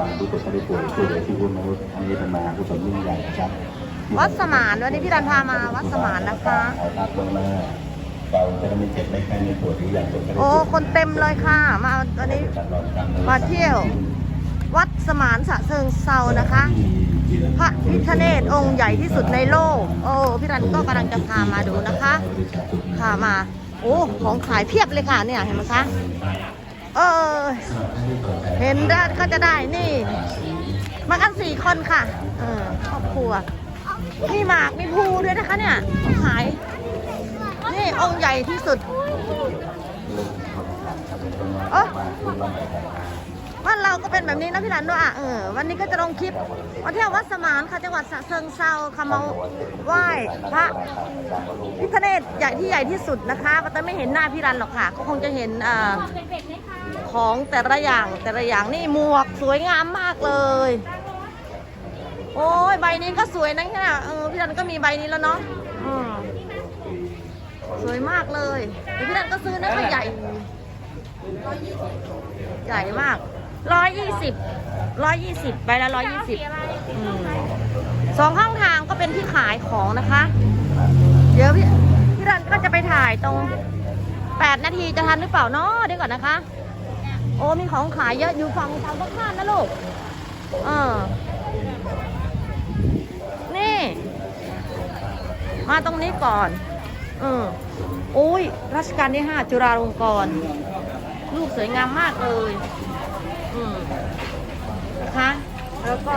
บาลผู้เจ็บไข้ได้ป่วยช่วยเหลือชีวิตมนุษย์อันนี้เป็นมหากุศลยิ่งใหญ่นะครับวัดสมานวันนี้พี่รันพามาวัดสมานนะคะถ่ายภาพตรงหน้าเราจะได้ไม่เจ็บไม่ไข้ไม่ปวดหรืออย่างเจ็บไข้ได้โอ้ป่วยคนเต็มเลยค่ะ มาวันนี้มาเที่ยว วัดสมานสะเชิงเซานะคะ พระพิฆเนศองค์ใหญ่ที่สุดในโลก โอ้พี่รันก็กำลังจะพามาดูนะคะพามา โอ้ของขายเพียบเลยค่ะเนี่ยเห็นไหมคะ เออ เห็นได้ก็จะได้นี่ มากันสี่คนค่ะ เออครอบครัวมีหมากมีภูด้วยนะคะเนี่ยขาย นี่องค์ใหญ่ที่สุดเออบ้านเราก็เป็นแบบนี้นะพี่หลันด้วยอะเออวันนี้ก็จะลงคลิปมาเที่ยววัดสมานค่ะจังหวัดฉะเชิงเซาค่ะมาไหว้พระพิฆเนศใหญ่ที่ใหญ่ที่สุดนะคะแต่ไม่เห็นหน้าพี่รันหรอกค่ะ ก็คงจะเห็นเอ่อ ของแต่ละอย่างแต่ละอย่างนี่หมวกสวยงามมากเลย โอ้ยใบนี้ก็สวยนะเนี่ยเออพี่รันก็มีใบนี้แล้วเนาะอืมสวยมากเลยพี่รันก็ซื้อนะก็ใหญ่ใหญ่มากร้อยยี่สิบร้อยยี่สิบใบละร้อยยี่สิบสองข้างทางก็เป็นที่ขายของนะคะ เดี๋ยวพี่พี่รันก็จะไปถ่ายตรงแปดนาทีจะทันหรือเปล่าเนาะเดี๋ยวก่อนนะคะ โอ้มีของขายเยอะอยู่ฝั่งทางข้างนะลูกเออนี่ มาตรงนี้ก่อนเออโอ้ยรัชกาลที่ห้าจุฬาลงกรณ์รูปสวยงามมากเลยอืมนะคะแล้วก็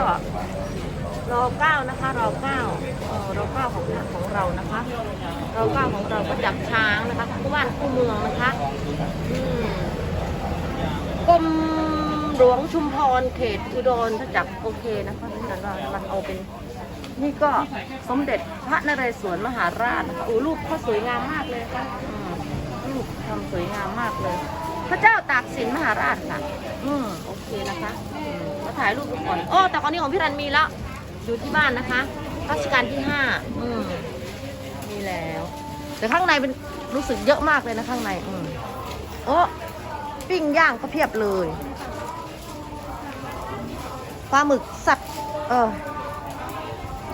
รอเก้านะคะรอเก้าเออรอเก้าของของเรานะคะรอเก้าของเราก็จับช้างนะคะคู่บ้านคู่เมืองนะคะ อืม กรมหลวงชุมพรเขตอุดรถ้าจับโอเคนะคะนี่เราเราเอาเป็น นี่ก็สมเด็จพระนเรศวรมหาราชนะคะโอ้รูปเขาสวยงามมากเลยค่ะรูปทำสวยงามมากเลย พระเจ้าตากสินมหาราชค่ะ อืมโอเคนะคะมาถ่ายรูปก่อนโอ้แต่ก่อนนี้ของพี่รันมีแล้ว อยู่ที่บ้านนะคะรัชกาลที่ห้าอืมมีแล้ว แต่ข้างในเป็นรู้สึกเยอะมากเลยนะข้างใน อืมโอ้ ปิ้งย่างก็เพียบเลยปลาหมึกสับเออ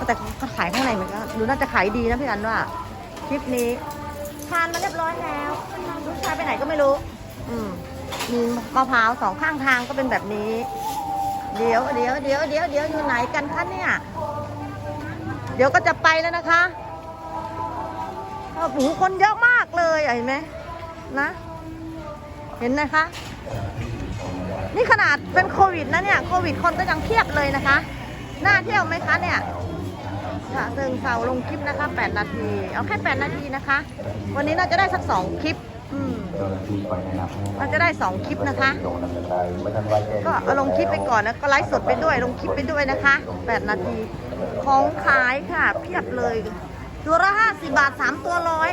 แต่เขาขายข้างในเหมือนกันดูน่าจะขายดีนะพี่รันว่า คลิปนี้ ทานมาเรียบร้อยแล้วลูกชายไปไหนก็ไม่รู้ อืมมีมะพร้าวสองข้างทางก็เป็นแบบนี้ เดี๋ยวเดี๋ยวเดี๋ยวเดี๋ยวเดี๋ยวอยู่ไหนกันคะเนี่ย เดี๋ยวก็จะไปแล้วนะคะโอ้โหคนเยอะมากเลยเห็นไหมนะ เห็นนะคะ นี่ขนาดเป็นโควิดนะเนี่ยโควิดคนก็ยังเพียบเลยนะคะน่าเที่ยวไหมคะเนี่ยฉะเชิงเซาลงคลิปนะคะ 8 นาที เอาแค่ 8 นาทีนะคะ วันนี้น่าจะได้สัก 2 คลิปอืมเจ้าหน้าที่คอยแนะนำให้น่าจะได้ 2 คลิปนะคะ ก็เอาลงคลิปไปก่อนแล้วก็ไลฟ์สดไปด้วย ลงคลิปไปด้วยนะคะ 8 นาที ของขายค่ะ เพียบเลย ตัวละ 50 บาท 3 ตัวร้อย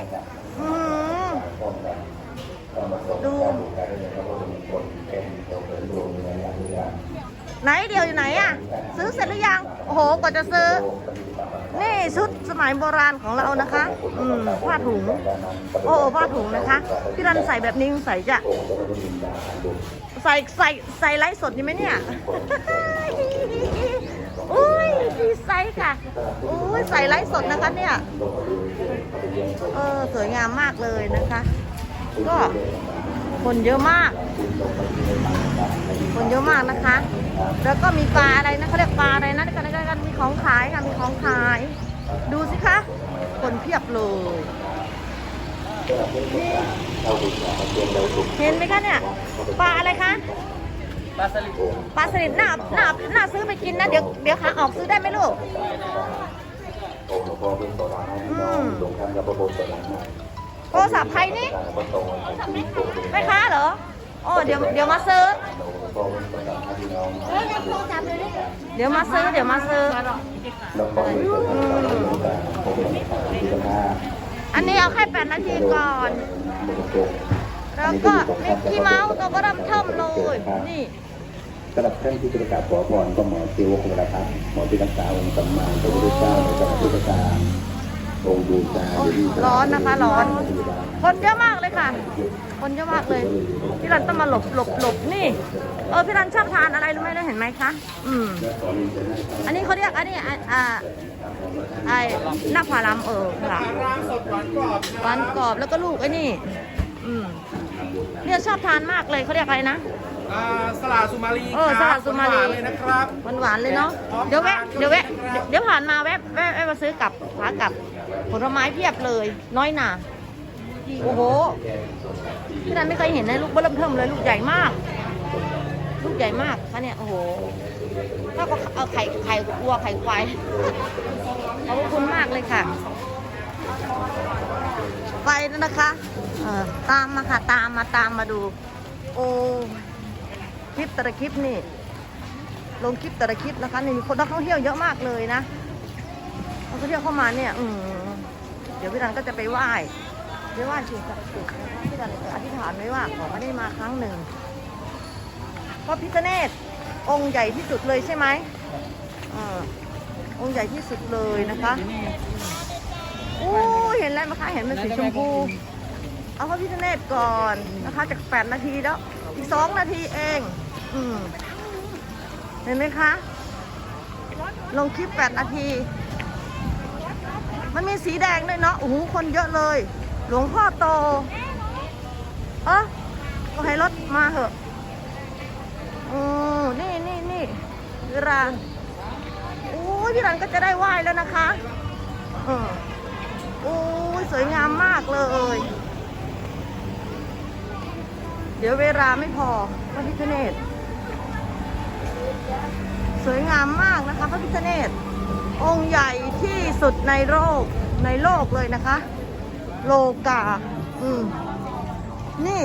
อื ดูไหนเดียวอยู่ไหนอะซื้อเสร็จหรือยัง โอ้โหกว่าจะซื้อ นี่ชุดสมัยโบราณของเรานะคะ อืมผ้าถุง โอ้ผ้าถุงนะคะ พี่รันใส่แบบนี้ใส่จะใส่ใส่ใส่ไลฟ์สดดีไหมเนี่ยอุ้ยดีไซน์ค่ะอุ้ยใส่ไลฟ์สดนะคะเนี่ย เออ สวยงามมากเลยนะคะ ก็ คนเยอะมาก คนเยอะมากนะคะ แล้วก็มีปลาอะไรนะเขาเรียกปลาอะไรนะกันกันกันมีของขายค่ะมีของขาย ดูสิคะ คนเพียบเลยนี่เห็นไหมคะเนี่ยปลาอะไรคะปลาสลิดปลาสลิดน่าน่าน่าซื้อไปกินนะเดี๋ยวเดี๋ยวขาออกซื้อได้ไหมลูกโอ้หลวงพ่อเป็นตัวร้ายน้องลงทางกับพระบรมตัว ร้ายนะโทรศัพท์ใครนี่แม่ค้าเหรออ๋อเดี๋ยวเดี๋ยวมาซื้อเป็นตัวร้ายพี่น้อ เดี๋ยวมาซื้อเดี๋ยวมาซื้ออันนี้เอาแค่แปดนาทีก่อน แล้วก็มิกกี้เมาส์ตัวก็เริ่มเทิมเลยนี่สำหรับท่านที่จะประกาศขอพรก็หมอซิวคงระพัฒน์หมอที่รักษาองค์สัมมาสัมพุทธเจ้าในสมัยพุทธกา ร้อนนะคะร้อน คนเยอะมากเลยค่ะ คนเยอะมากเลย พี่รันต้องมาหลบหลบหลบนี่ เออพี่รันชอบทานอะไรรู้ไหมได้เห็นไหมคะ อืม อันนี้เขาเรียกอันนี้อ่าอ่าไอ้หน้าผาลำเออผาลร่างสดหวานกรอบำหวานกรอบแล้วก็ลูกไอ้นี่อืมเนี่ยชอบทานมากเลยเขาเรียกอะไรนะอ่าสลาสุมาลีเออสลาสุมาลีหวนๆเลยนะครับหวานหวานๆเลยเนาะเดี๋ยวแวะเดี๋ยวแวะเดี๋ยวเดี๋ยวผ่านมาแวะแวะแวะมาซื้อกลับขากลับ ผลไม้เพียบเลย น้อยหนาโอ้โหพี่นันไม่เคยเห็นนะลูกเบิ่มเทิมเลยลูกใหญ่มาก ลูกใหญ่มากคะเนี่ยโอ้โหถ้าก็เอาไข่ไข่วัวไข่ควายขอบพระคุณมากเลยค่ะ ไปแล้วนะคะเออตามมาค่ะตามมาตามมาดู โอ้คลิปแต่ละคลิปนี่ ลงคลิปแต่ละคลิปนะคะนี่มีคนนักท่องเที่ยวเยอะมากเลยนะนักท่องเที่ยวเข้ามาเนี่ย อืม เดี๋ยวพี่รันก็จะไปไหว้ไปไหว้สิ่งศักดิ์สิทธิ์พี่รันจะอธิษฐานไว้ว่าขอไม่ได้มาครั้งหนึ่งพระพิฆเนศองค์ใหญ่ที่สุดเลยใช่ไหมออองค์ใหญ่ที่สุดเลยนะคะโอ้เห็นแล้วไหมคะเห็นมันสีชมพู เอาพระพิฆเนศก่อนนะคะจากแปดนาทีแล้ว อีกสองนาทีเอง อืมเห็นไหมคะ ลงคลิปแปดนาที มันมีสีแดงด้วยเนาะโอ้โหคนเยอะเลย หลวงพ่อโต เออก็ให้รถมาเถอะโอ้นี่นี่นี่เวลาโอ้ยพี่รันก็จะได้ไหว้แล้วนะคะเออโอ้ยสวยงามมากเลย เดี๋ยวเวลาไม่พอพระพิฆเนศสวยงามมากนะคะพระพิฆเนศ องค์ใหญ่ที่สุดในโลกในโลกเลยนะคะ โลกา อืม นี่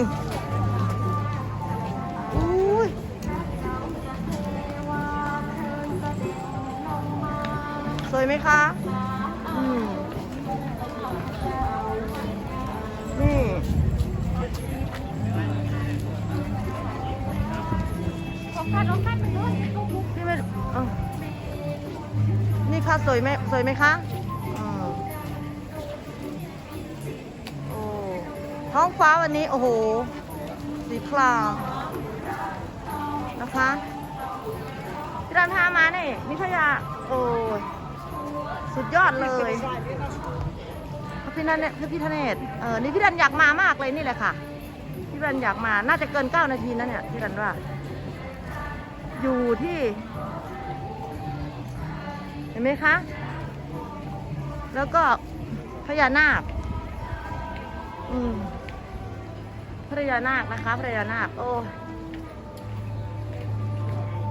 อุ้ยสวยไหมคะ อืม นี่พี่ไม่เอ้า นี่ค่ะสวยไหมสวยไหมคะอืมโอ้ท้องฟ้าวันนี้ โอ้โห สีครามนะคะพี่รันพามาเนี่ยนิทยา โอ้ยสุดยอดเลยพระพี่นันเนี่ยพระพี่ทเนศเออนี่พี่รันอยากมามากเลยนี่แหละค่ะพี่รันอยากมาน่าจะเกินเก้านาทีนะเนี่ยพี่รันว่า อยู่ที่ นไหมคะ แล้วก็พญานาค อืมพญานาคนะคะพญานาค โอ้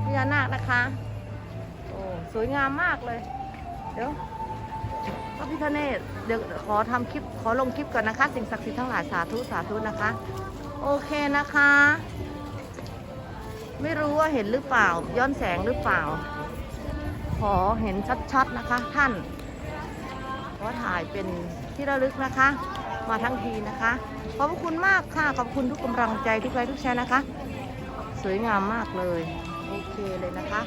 พญานาคนะคะ โอ้สวยงามมากเลย เดี๋ยวพระพิฆเนศเดี๋ยวขอทำคลิป ขอลงคลิปก่อนนะคะ สิ่งศักดิ์สิทธิ์ทั้งหลายสาธุสาธุนะคะ โอเคนะคะ ไม่รู้ว่าเห็นหรือเปล่า ย้อนแสงหรือเปล่า ขอเห็นชัดๆนะคะท่านขอถ่ายเป็นที่ระลึกนะคะ มาทั้งทีนะคะ ขอบคุณมากค่ะ ขอบคุณทุกกำลังใจทุกไลค์ทุกแชร์นะคะ สวยงามมากเลย โอเคเลยนะคะ